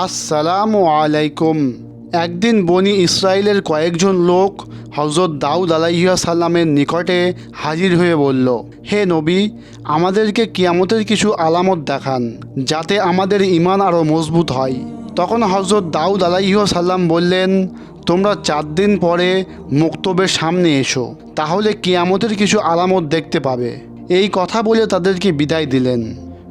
আসসালামু আলাইকুম। একদিন বনি ইসরায়েলের কয়েকজন লোক হজরত দাউদ আলাইহিয়া সাল্লামের নিকটে হাজির হয়ে বলল, হে নবী, আমাদেরকে কিয়ামতের কিছু আলামত দেখান, যাতে আমাদের ইমান আরও মজবুত হয়। তখন হজরত দাউদ আলাইহিয়া সাল্লাম বললেন, তোমরা চার দিন পরে মুক্তবের সামনে এসো, তাহলে কিয়ামতের কিছু আলামত দেখতে পাবে। এই কথা বলে তাদেরকে বিদায় দিলেন।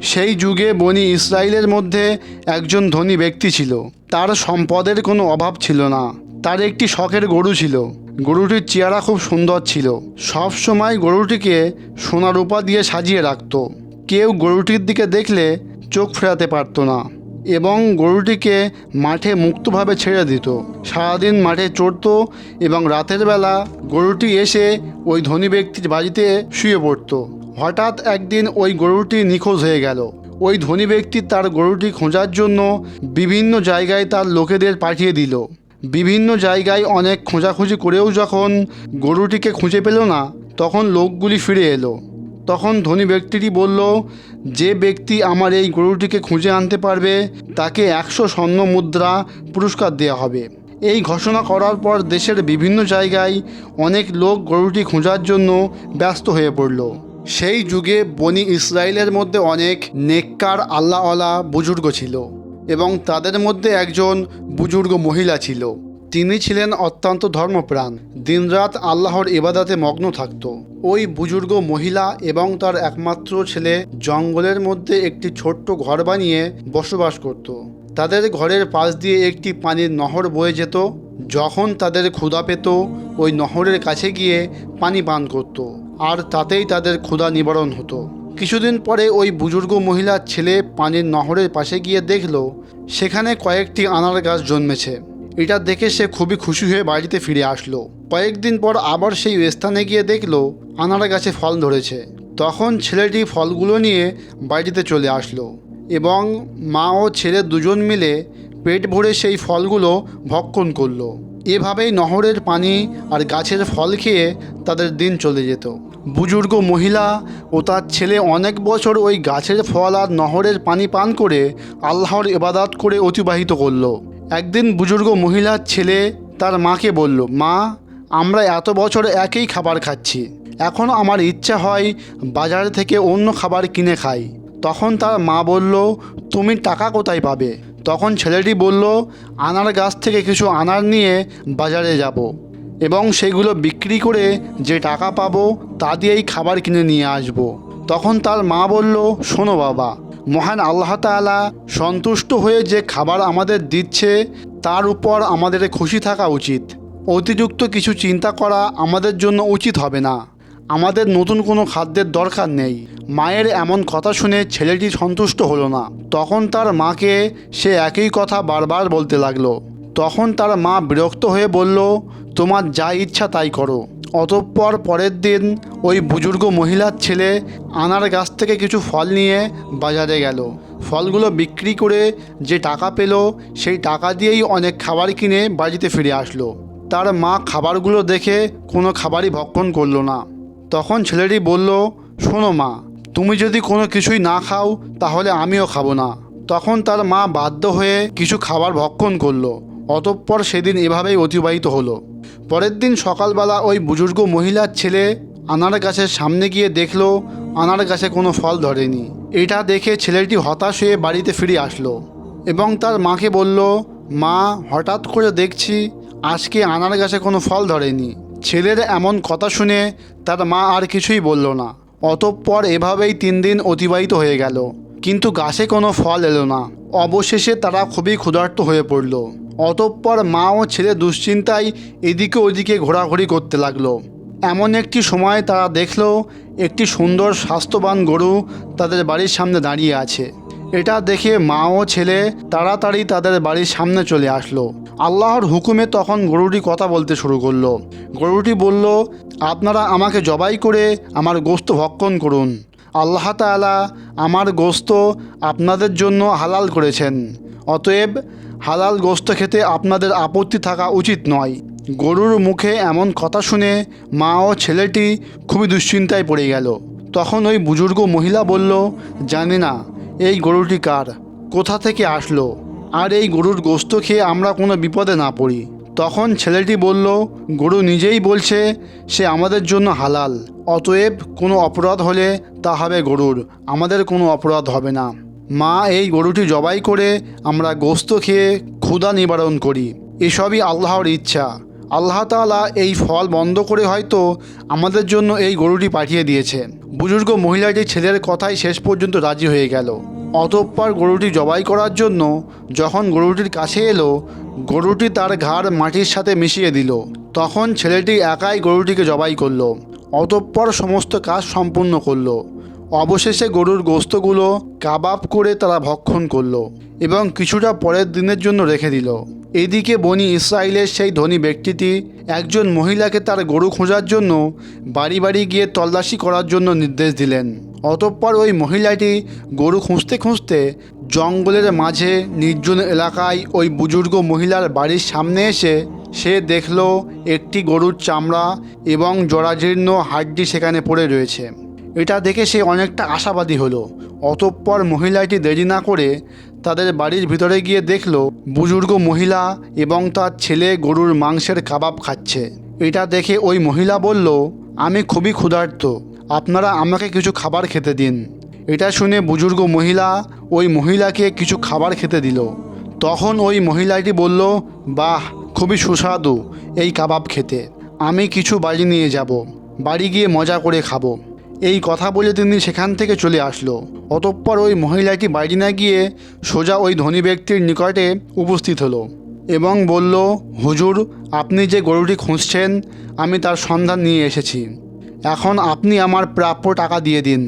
সেই যুগে বনি ইসরায়েলের মধ্যে একজন ধনী ব্যক্তি ছিল। তার সম্পদের কোনো অভাব ছিল না। তার একটি শখের গরু ছিল। গরুটির চেহারা খুব সুন্দর ছিল। সব সময় গরুটিকে সোনা রূপা দিয়ে সাজিয়ে রাখত। কেউ গরুটির দিকে দেখলে চোখ ফেরাতে পারত না এবং গরুটিকে মাঠে মুক্তভাবে ছেড়ে দিত। সারাদিন মাঠে চড়ত এবং রাতের বেলা গরুটি এসে ওই ধনী ব্যক্তির বাড়িতে শুয়ে পড়তো। হঠাৎ একদিন ওই গরুটি নিখোঁজ হয়ে গেল। ওই ধনী ব্যক্তি তার গরুটি খোঁজার জন্য বিভিন্ন জায়গায় তার লোকেদের পাঠিয়ে দিল। বিভিন্ন জায়গায় অনেক খোঁজাখুঁজি করেও যখন গরুটিকে খুঁজে পেল না, তখন লোকগুলি ফিরে এলো। তখন ধনী ব্যক্তিটি বলল, যে ব্যক্তি আমার এই গরুটিকে খুঁজে আনতে পারবে, তাকে একশো স্বর্ণ মুদ্রা পুরস্কার দেওয়া হবে। এই ঘোষণা করার পর দেশের বিভিন্ন জায়গায় অনেক লোক গরুটি খোঁজার জন্য ব্যস্ত হয়ে পড়ল। সেই যুগে বনি ইসরায়েলের মধ্যে অনেক নেককার আল্লাহওয়ালা বুজুর্গ ছিল এবং তাদের মধ্যে একজন বুজুর্গ মহিলা ছিল। তিনি ছিলেন অত্যন্ত ধর্মপ্রাণ। দিনরাত আল্লাহর ইবাদাতে মগ্ন থাকত। ওই বুজুর্গ মহিলা এবং তার একমাত্র ছেলে জঙ্গলের মধ্যে একটি ছোট্ট ঘর বানিয়ে বসবাস করত। তাদের ঘরের পাশ দিয়ে একটি পানির নহর বয়ে যেত, যখন তাদের ক্ষুধা পেত, ওই নহরের কাছে গিয়ে পানি পান করত। আর তাতেই তাদের ক্ষুধা নিবারণ হতো। কিছুদিন পরে ওই বুজুর্গ মহিলার ছেলে পানির নহরের পাশে গিয়ে দেখল, সেখানে কয়েকটি আনার গাছ জন্মেছে। এটা দেখে সে খুবই খুশি হয়ে বাড়িতে ফিরে আসলো। কয়েকদিন পর আবার সেই স্থানে গিয়ে দেখল, আনার গাছে ফল ধরেছে। তখন ছেলেটি ফলগুলো নিয়ে বাড়িতে চলে আসলো এবং মা ও ছেলে দুজন মিলে পেট ভরে সেই ফলগুলো ভক্ষণ করল। এভাবেই নহরের পানি আর গাছের ফল খেয়ে তাদের দিন চলে যেত। বুজুর্গ মহিলা ও তার ছেলে অনেক বছর ওই গাছের ফল আর নহরের পানি পান করে আল্লাহর ইবাদাত করে অতিবাহিত করল। একদিন বুজুর্গ মহিলার ছেলে তার মাকে বলল, মা, আমরা এত বছর একই খাবার খাচ্ছি। এখন আমার ইচ্ছা হয় বাজার থেকে অন্য খাবার কিনে খাই। তখন তার মা বলল, তুমি টাকা কোথায় পাবে? তখন ছেলেটি বলল, আনার গাছ থেকে কিছু আনার নিয়ে বাজারে যাব এবং সেগুলো বিক্রি করে যে টাকা পাবো তা দিয়েই খাবার কিনে নিয়ে আসব। তখন তার মা বলল, শোনো বাবা, মহান আল্লাহ তাআলা সন্তুষ্ট হয়ে যে খাবার আমাদের দিচ্ছে, তার উপর আমাদের খুশি থাকা উচিত অতিরিক্ত কিছু চিন্তা করা আমাদের জন্য উচিত হবে না আমাদের নতুন কোনো খাদ্যের দরকার নেই। মায়ের এমন কথা শুনে ছেলেটি সন্তুষ্ট হলো না। তখন তার মাকে সে একই কথা বারবার বলতে লাগল। তখন তার মা বিরক্ত হয়ে বলল, তোমার যা ইচ্ছা তাই করো। অতঃপর পরের দিন ওই বুজুর্গ মহিলার ছেলে আনার গাছ থেকে কিছু ফল নিয়ে বাজারে গেল। ফলগুলো বিক্রি করে যে টাকা পেল, সেই টাকা দিয়েই অনেক খাবার কিনে বাড়িতে ফিরে আসলো। তার মা খাবারগুলো দেখে কোনো খাবারই ভক্ষণ করল না। তখন ছেলেটি বলল, শোনো মা, তুমি যদি কোনো কিছুই না খাও, তাহলে আমিও খাব না। তখন তার মা বাধ্য হয়ে কিছু খাবার ভক্ষণ করল। অতঃপর সেদিন এভাবেই অতিবাহিত হলো। পরের দিন সকালবেলা ওই বুজুর্গ মহিলার ছেলে আনার গাছের সামনে গিয়ে দেখল, আনার গাছে কোনো ফল ধরেনি। এটা দেখে ছেলেটি হতাশ হয়ে বাড়িতে ফিরে আসলো এবং তার মাকে বলল, মা, হঠাৎ করে দেখছি আজকে আনার গাছে কোনো ফল ধরেনি। ছেলের এমন কথা শুনে তার মা আর কিছুই বলল না। অতঃপর এভাবেই তিন দিন অতিবাহিত হয়ে গেল। কিন্তু গাছে কোনো ফল এলো না। অবশেষে তারা খুবই ক্ষুধার্ত হয়ে পড়ল। অতঃপর মা ও ছেলে দুশ্চিন্তায় এদিকে ওদিকে ঘোরাঘুরি করতে লাগল। এমন একটি সময় তারা দেখল, একটি সুন্দর স্বাস্থ্যবান গরু তাদের বাড়ির সামনে দাঁড়িয়ে আছে। এটা দেখে মা ও ছেলে তাড়াতাড়ি তাদের বাড়ির সামনে চলে আসলো। আল্লাহর হুকুমে তখন গরুটি কথা বলতে শুরু করল। গরুটি বলল, আপনারা আমাকে জবাই করে আমার গোস্ত ভক্ষণ করুন। আল্লাহ তাআলা আমার গোস্ত আপনাদের জন্য হালাল করেছেন। অতএব হালাল গোস্ত খেতে আপনাদের আপত্তি থাকা উচিত নয়। গরুর মুখে এমন কথা শুনে মা ও ছেলেটি খুবই দুশ্চিন্তায় পড়ে গেল। তখন ওই বুজুর্গ মহিলা বলল, জানি না এই গরুটি কার? কোথা থেকে আসলো? আর এই গরুর গোস্ত খেয়ে আমরা কোনো বিপদে না পড়ি। তখন ছেলেটি বলল, গরু নিজেই বলছে সে আমাদের জন্য হালাল। অতএব কোনো অপরাধ হলে তা হবে গরুর। আমাদের কোনো অপরাধ হবে না। মা এই গরুটি জবাই করে আমরা গোস্ত খেয়ে ক্ষুধা নিবারণ করি। এসবই আল্লাহর ইচ্ছা। আল্লাহ তাআলা এই ফল বন্ধ করে হয়তো আমাদের জন্য এই গরুটি পাঠিয়ে দিয়েছে বুজুর্গ মহিলাটি ছেলের কথাই শেষ পর্যন্ত রাজি হয়ে গেল। অতঃপর গরুটি জবাই করার জন্য যখন গরুটির কাছে এলো, গরুটি তার ঘাড় মাটির সাথে মিশিয়ে দিল। তখন ছেলেটি একাই গরুটিকে জবাই করল, অতঃপর সমস্ত কাজ সম্পূর্ণ করল। অবশেষে গরুর গোস্তগুলো কাবাব করে তারা ভক্ষণ করল এবং কিছুটা পরের দিনের জন্য রেখে দিল। এদিকে বনি ইসরায়েলের সেই ধনী ব্যক্তিটি একজন মহিলাকে তার গরু খোঁজার জন্য বাড়ি বাড়ি গিয়ে তল্লাশি করার জন্য নির্দেশ দিলেন। অতঃপর ওই মহিলাটি গরু খুঁজতে খুঁজতে জঙ্গলের মাঝে নির্জন এলাকায় ওই বুজুর্গ মহিলার বাড়ির সামনে এসে সে দেখল একটি গরুর চামড়া এবং জরাজীর্ণ হাড্ডি সেখানে পড়ে রয়েছে। এটা দেখে সে অনেকটা আশাবাদী হলো। অতঃপর মহিলাটি দেরি না করে তাদের বাড়ির ভিতরে গিয়ে দেখল বুজুর্গ মহিলা এবং তার ছেলে গরুর মাংসের কাবাব খাচ্ছে। এটা দেখে ওই মহিলা বলল, আমি খুবই ক্ষুধার্ত। আপনারা আমাকে কিছু খাবার খেতে দিন। এটা শুনে বুজুর্গ মহিলা ওই মহিলাকে কিছু খাবার খেতে দিল। তখন ওই মহিলাটি বলল, বাহ, খুবই সুস্বাদু এই কাবাব খেতে। আমি কিছু বাড়ি নিয়ে যাব। বাড়ি গিয়ে মজা করে খাব। এই কথা বলে তিনি সেখান থেকে চলে আসলো। অতঃপর ওই মহিলাটি বাড়ি না গিয়ে সোজা ওই ধনী ব্যক্তির নিকটে উপস্থিত হলো এবং বলল, হুজুর, আপনি যে গরুটি খুঁজছেন, আমি তার সন্ধান নিয়ে এসেছি। এখন আপনি আমার প্রাপ্য টাকা দিয়ে দিন।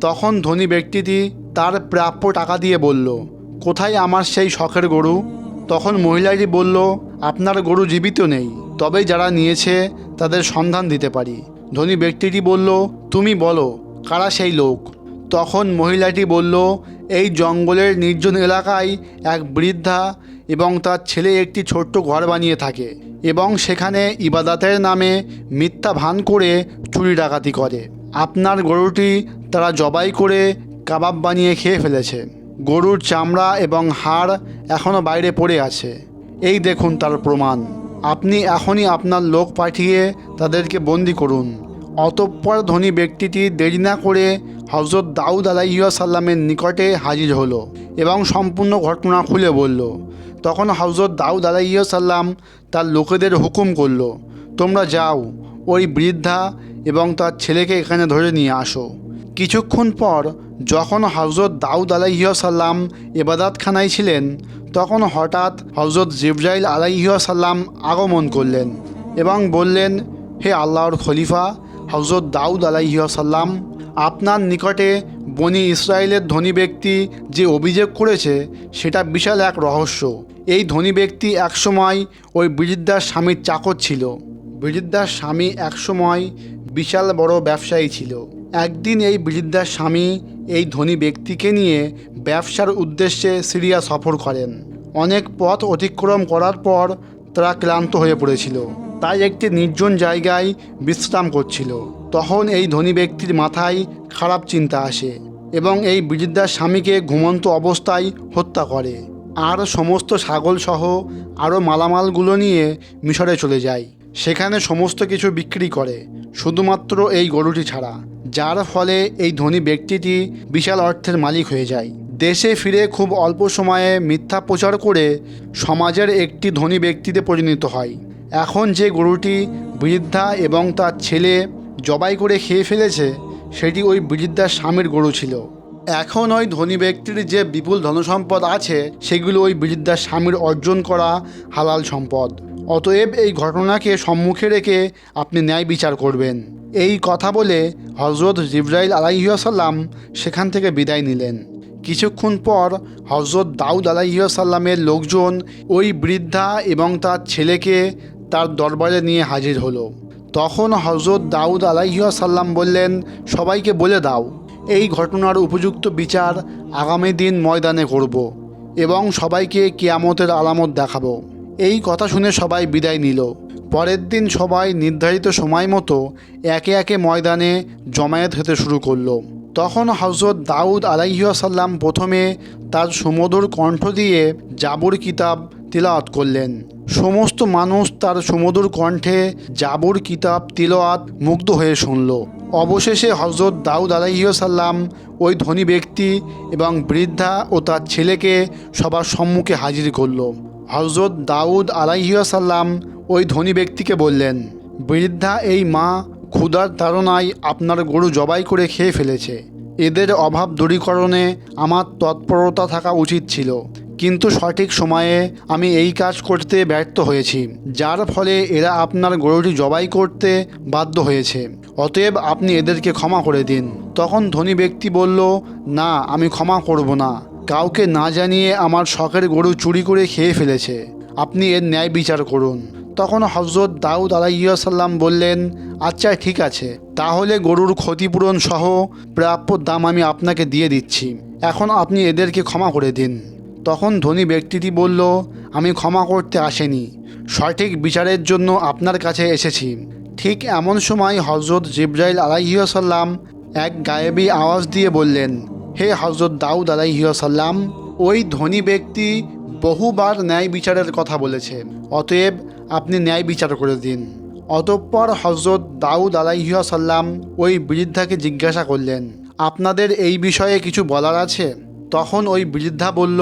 তখন ধনী ব্যক্তিটি তার প্রাপ্য টাকা দিয়ে বলল, কোথায় আমার সেই শখের গরু? তখন মহিলাটি বলল, আপনার গরু জীবিত নেই তবে যারা নিয়েছে তাদের সন্ধান দিতে পারি। ধনী ব্যক্তিটি বলল, তুমি বলো, কারা সেই লোক? তখন মহিলাটি বলল, এই জঙ্গলের নির্জন এলাকায় এক বৃদ্ধা এবং তার ছেলে একটি ছোট্ট ঘর বানিয়ে থাকে। এবং সেখানে ইবাদাতের নামে মিথ্যা ভান করে চুরি ডাকাতি করে। আপনার গরুটি তারা জবাই করে কাবাব বানিয়ে খেয়ে ফেলেছে। গরুর চামড়া এবং হাড় এখনও বাইরে পড়ে আছে। এই দেখুন তার প্রমাণ। আপনি এখনই আপনার লোক পাঠিয়ে তাদেরকে বন্দি করুন। অতঃপর ধনী ব্যক্তিটি দেরি না করে হজরত দাউদ আলাইসাল্লামের নিকটে হাজির হলো এবং সম্পূর্ণ ঘটনা খুলে বলল তখন হজরত দাউদ আলাইসাল্লাম তার লোকেদের হুকুম করল, তোমরা যাও, ওই বৃদ্ধা এবং তার ছেলেকে এখানে ধরে নিয়ে আসো। কিছুক্ষণ পর যখন হজরত দাউদ আলাইসাল্লাম এবাদাতখানায় ছিলেন, তখন হঠাৎ হজরত জিব্রাইল আলাইসাল্লাম আগমন করলেন এবং বললেন, হে আল্লাহর খলিফা হজরত দাউদ আলাইসাল্লাম আপনার নিকটে বনি ইসরায়েলের ধনী ব্যক্তি যে অভিযোগ করেছে, সেটা বিশাল এক রহস্য। এই ধনী ব্যক্তি একসময় ওই বৃদ্ধার স্বামীর চাকর ছিল। বৃদ্ধার স্বামী একসময় বিশাল বড় ব্যবসায়ী ছিল। একদিন এই বৃদ্ধার স্বামী এই ধনী ব্যক্তিকে নিয়ে ব্যবসার উদ্দেশ্যে সিরিয়া সফর করেন। অনেক পথ অতিক্রম করার পর তারা ক্লান্ত হয়ে পড়েছিল। তাই একটি নির্জন জায়গায় বিশ্রাম করছিল। তখন এই ধনী ব্যক্তির মাথায় খারাপ চিন্তা আসে এবং এই বৃদ্ধার স্বামীকে ঘুমন্ত অবস্থায় হত্যা করে। আর সমস্ত ছাগল সহ আরও মালামালগুলো নিয়ে মিশরে চলে যায়। সেখানে সমস্ত কিছু বিক্রি করে। শুধুমাত্র এই গরুটি ছাড়া। যার ফলে এই ধনী ব্যক্তিটি বিশাল অর্থের মালিক হয়ে যায়। দেশে ফিরে খুব অল্প সময়ে মিথ্যা প্রচার করে সমাজের একটি ধনী ব্যক্তিতে পরিণত হয়। এখন যে গরুটি বৃদ্ধা এবং তার ছেলে জবাই করে খেয়ে ফেলেছে, সেটি ওই বৃদ্ধার স্বামীর গরু ছিল। এখন ওই ধনী ব্যক্তির যে বিপুল ধনসম্পদ আছে, সেগুলো ওই বৃদ্ধার স্বামীর অর্জন করা হালাল সম্পদ। অতএব এই ঘটনাকে সম্মুখে রেখে আপনি ন্যায় বিচার করবেন। এই কথা বলে হজরত জিব্রাইল আলাইসাল্লাম সেখান থেকে বিদায় নিলেন। কিছুক্ষণ পর হজরত দাউদ আলাইসাল্লামের লোকজন ওই বৃদ্ধা এবং তার ছেলেকে তার দরবারে নিয়ে হাজির হলো। তখন হজরত দাউদ আলাইসাল্লাম বললেন, সবাইকে বলে দাও। এই ঘটনার উপযুক্ত বিচার আগামী দিন ময়দানে করব এবং সবাইকে কিয়ামতের আলামত দেখাবো। এই কথা শুনে সবাই বিদায় নিল। পরের দিন সবাই নির্ধারিত সময় মতো একে একে ময়দানে জমায়েত হতে শুরু করল। তখন হজরত দাউদ আলাইসাল্লাম প্রথমে তার সুমধুর কণ্ঠ দিয়ে জাবুর কিতাব তিলাওয়াত করলেন। সমস্ত মানুষ তার সুমধুর কণ্ঠে জাবুর কিতাব তিলাওয়াত মুগ্ধ হয়ে শুনল। অবশেষে হজরত দাউদ আলাইসাল্লাম ওই ধনী ব্যক্তি এবং বৃদ্ধা ও তার ছেলেকে সবার সম্মুখে হাজির করল। হজরত দাউদ আলাইসাল্লাম ওই ধনী ব্যক্তিকে বললেন, বৃদ্ধা, এই মা ক্ষুধার তাড়নায় আপনার গরু জবাই করে খেয়ে ফেলেছে। এদের অভাব দূরীকরণে আমার তৎপরতা থাকা উচিত ছিল। কিন্তু সঠিক সময়ে আমি এই কাজ করতে ব্যর্থ হয়েছি, যার ফলে এরা আপনার গরুটি জবাই করতে বাধ্য হয়েছে। অতএব আপনি এদেরকে ক্ষমা করে দিন। তখন ধনী ব্যক্তি বলল, না, আমি ক্ষমা করব না। কাউকে না জানিয়ে আমার শখের গরু চুরি করে খেয়ে ফেলেছে। আপনি এর ন্যায় বিচার করুন। তখন হজরত দাউদ আলাইসাল্লাম বললেন আচ্ছা ঠিক আছে। তাহলে গরুর ক্ষতিপূরণ সহ প্রাপ্য দাম আমি আপনাকে দিয়ে দিচ্ছি। এখন আপনি এদেরকে ক্ষমা করে দিন। তখন ধনী ব্যক্তিটি বলল, আমি ক্ষমা করতে আসেনি। সঠিক বিচারের জন্য আপনার কাছে এসেছি। ঠিক এমন সময় হজরত জিব্রাইল আলাইসাল্লাম এক গায়েবী আওয়াজ দিয়ে বললেন, হে হজরত দাউদ আলাইসাল্লাম ওই ধনী ব্যক্তি বহুবার ন্যায় বিচারের কথা বলেছে। অতএব আপনি ন্যায় বিচার করে দিন। অতঃপর হজরত দাউদ আলাইসাল্লাম ওই বৃদ্ধাকে জিজ্ঞাসা করলেন, আপনাদের এই বিষয়ে কিছু বলার আছে? তখন ওই বৃদ্ধা বলল,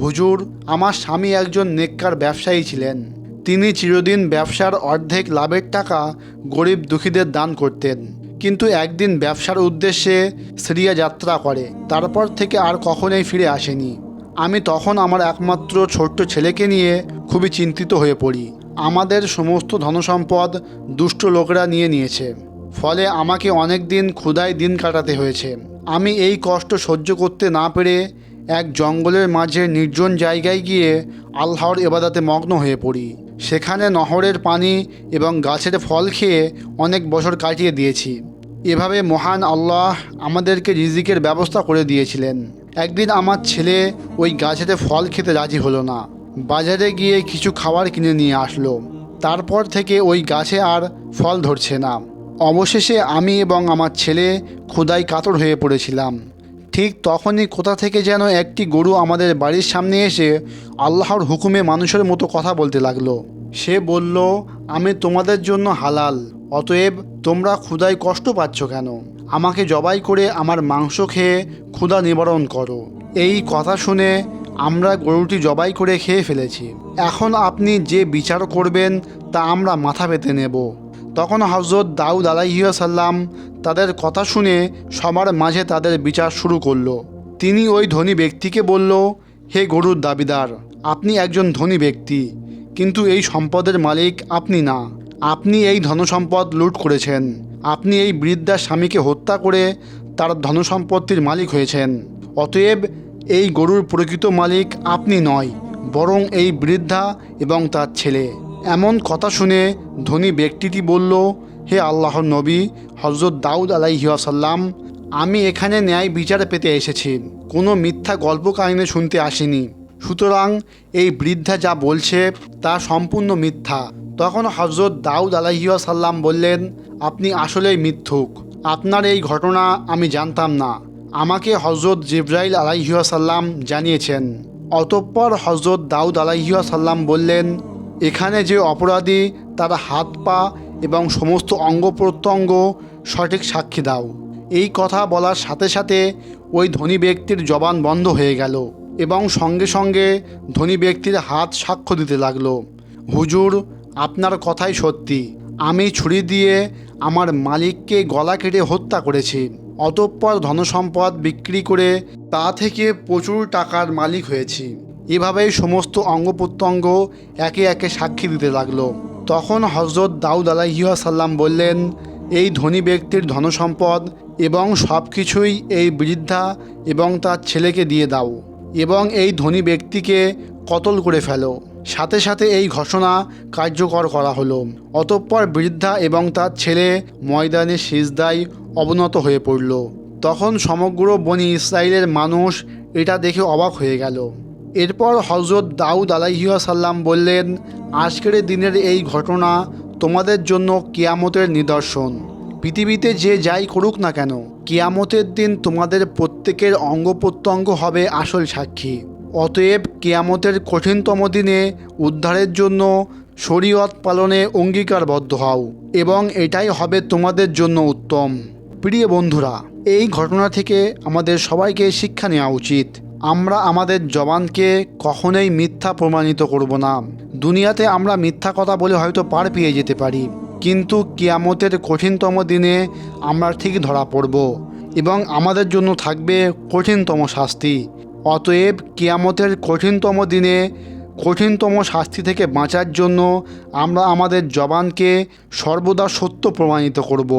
হুজুর, আমার স্বামী একজন নেককার ব্যবসায়ী ছিলেন। তিনি চিরদিন ব্যবসার অর্ধেক লাভের টাকা গরিব দুঃখীদের দান করতেন। কিন্তু একদিন ব্যবসার উদ্দেশ্যে সিরিয়া যাত্রা করে। তারপর থেকে আর কখনোই ফিরে আসেনি। আমি তখন আমার একমাত্র ছোট্ট ছেলেকে নিয়ে খুবই চিন্তিত হয়ে পড়ি। আমাদের সমস্ত ধনসম্পদ দুষ্ট লোকেরা নিয়ে নিয়েছে। ফলে আমাকে অনেক দিন ক্ষুধায় দিন কাটাতে হয়েছে। আমি এই কষ্ট সহ্য করতে না পেরে এক জঙ্গলের মাঝে নির্জন জায়গায় গিয়ে আল্লাহর এবাদাতে মগ্ন হয়ে পড়ি। সেখানে নহরের পানি এবং গাছের ফল খেয়ে অনেক বছর কাটিয়ে দিয়েছি। এভাবে মহান আল্লাহ আমাদেরকে রিজিকের ব্যবস্থা করে দিয়েছিলেন। একদিন আমার ছেলে ওই গাছেতে ফল খেতে রাজি হলো না। বাজারে গিয়ে কিছু খাবার কিনে নিয়ে আসলো। তারপর থেকে ওই গাছে আর ফল ধরছে না। অবশেষে আমি এবং আমার ছেলে ক্ষুদায় কাতর হয়ে পড়েছিলাম। ঠিক তখনই কোথা থেকে যেন একটি গরু আমাদের বাড়ির সামনে এসে আল্লাহর হুকুমে মানুষের মতো কথা বলতে লাগল। সে বলল, আমি তোমাদের জন্য হালাল, অতএব তোমরা ক্ষুদায় কষ্ট পাচ্ছ কেন? আমাকে জবাই করে আমার মাংস খেয়ে ক্ষুধা নিবারণ করো। এই কথা শুনে আমরা গরুটি জবাই করে খেয়ে ফেলেছি। এখন আপনি যে বিচার করবেন তা আমরা মাথা পেতে নেব। তখন হজরত দাউদ আলাইসাল্লাম তাদের কথা শুনে সবার মাঝে তাদের বিচার শুরু করল। তিনি ওই ধনী ব্যক্তিকে বলল, হে গরুর দাবিদার, আপনি একজন ধনী ব্যক্তি, কিন্তু এই সম্পদের মালিক আপনি না। আপনি এই ধনসম্পদ লুট করেছেন। আপনি এই বৃদ্ধার স্বামীকে হত্যা করে তার ধনসম্পত্তির মালিক হয়েছেন। অতএব এই গরুর প্রকৃত মালিক আপনি নয়, বরং এই বৃদ্ধা এবং তার ছেলে। এমন কথা শুনে ধনী ব্যক্তিটি বলল, হে আল্লাহর নবী হজরত দাউদ আলাইসাল্লাম আমি এখানে ন্যায় বিচার পেতে এসেছি। কোনো মিথ্যা গল্প কাহিনী শুনতে আসিনি। সুতরাং এই বৃদ্ধা যা বলছে, তা সম্পূর্ণ মিথ্যা। তখন হজরত দাউদ আলাইসাল্লাম বললেন, আপনি আসলেই মিথ্যুক। আপনার এই ঘটনা আমি জানতাম না। আমাকে হজরত জিব্রাইল আলাইসাল্লাম জানিয়েছেন। অতঃপর হজরত দাউদ আলাইসাল্লাম বললেন এখানে যে অপরাধী তার হাত পা এবং সমস্ত অঙ্গ প্রত্যঙ্গ সঠিক সাক্ষী দাও। এই কথা বলার সাথে সাথে ওই ধনী ব্যক্তির জবান বন্ধ হয়ে গেল এবং সঙ্গে সঙ্গে ধনী ব্যক্তির হাত সাক্ষ্য দিতে লাগল, হুজুর, আপনার কথাই সত্যি। আমি ছুরি দিয়ে আমার মালিককে গলা কেটে হত্যা করেছি। অতঃপর ধনসম্পদ বিক্রি করে তা থেকে প্রচুর টাকার মালিক হয়েছি। এভাবেই সমস্ত অঙ্গ প্রত্যঙ্গ একে একে সাক্ষী দিতে লাগল। তখন হজরত দাউদ আলাইসাল্লাম বললেন, এই ধনী ব্যক্তির ধনসম্পদ এবং সব কিছুই এই বৃদ্ধা এবং তার ছেলেকে দিয়ে দাও এবং এই ধনী ব্যক্তিকে কতল করে ফেলো। সাথে সাথে এই ঘোষণা কার্যকর করা হলো। অতঃপর বৃদ্ধা এবং তার ছেলে ময়দানে সিজদায় অবনত হয়ে পড়ল। তখন সমগ্র বনি ইসরায়েলের মানুষ এটা দেখে অবাক হয়ে গেল। এরপর হজরত দাউদ আলাইসাল্লাম বললেন, আজকের দিনের এই ঘটনা তোমাদের জন্য কিয়ামতের নিদর্শন। পৃথিবীতে যে যাই করুক না কেন, কিয়ামতের দিন তোমাদের প্রত্যেকের অঙ্গ প্রত্যঙ্গ হবে আসল সাক্ষী। অতএব কিয়ামতের কঠিনতম দিনে উদ্ধারের জন্য শরীয়ত পালনে অঙ্গীকারবদ্ধ হও, এবং এটাই হবে তোমাদের জন্য উত্তম। প্রিয় বন্ধুরা, এই ঘটনা থেকে আমাদের সবাইকে শিক্ষা নেওয়া উচিত। আমরা আমাদের জবানকে কখনোই মিথ্যা প্রমাণিত করব না। দুনিয়াতে আমরা মিথ্যা কথা বলে হয়তো পার পেয়ে যেতে পারি, কিন্তু কিয়ামতের কঠিনতম দিনে আমরা ঠিক ধরা পড়ব এবং আমাদের জন্য থাকবে কঠিনতম শাস্তি। অতএব কিয়ামতের কঠিনতম দিনে, কঠিনতম শাস্তি থেকে বাঁচার জন্য আমরা আমাদের জবানকে সর্বদা সত্য প্রমাণিত করব।